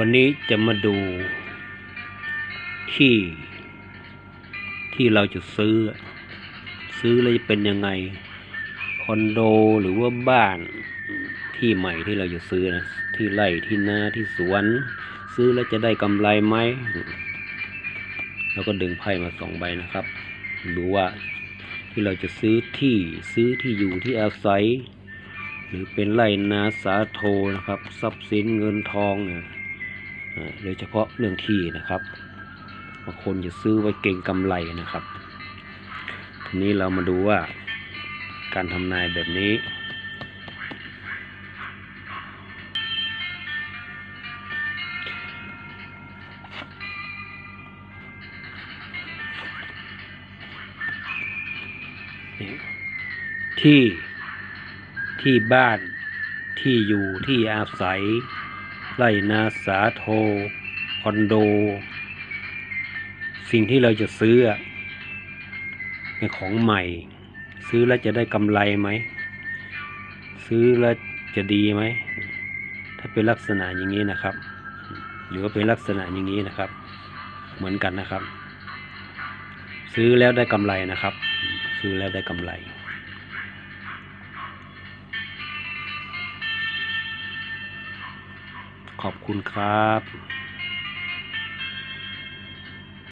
วันนี้จะมาดูที่ ที่เราจะซื้อ ซื้อแล้วจะเป็นยังไง คอนโดหรือว่าบ้านที่ใหม่ที่เราจะซื้อนะที่ไร่ที่นาที่สวน ซื้อแล้วจะได้กำไรไหมแล้วก็ดึงไพ่มาสองใบนะครับดูว่าที่เราจะซื้อที่ซื้อที่อยู่ที่อาศัย หรือเป็นไร่นาสาโทนะครับ ทรัพย์สินเงินทองเนี่ย โดยเฉพาะเรื่องที่นะครับบางคนจะซื้อไว้เก่งกำไรนะครับ ทีนี้เรามาดูว่าการทำนายแบบนี้ ที่ที่บ้านที่อยู่ที่อาศัย ไร่นาสาโท คอนโด สิ่งที่เราจะซื้อเป็นของใหม่ ซื้อแล้วจะได้กำไรไหม ซื้อแล้วจะดีไหม ถ้าเป็นลักษณะอย่างนี้นะครับ หรือว่าเป็นลักษณะอย่างนี้นะครับ เหมือนกันนะครับ ซื้อแล้วได้กำไรนะครับ ซื้อแล้วได้กำไร ขอบคุณครับ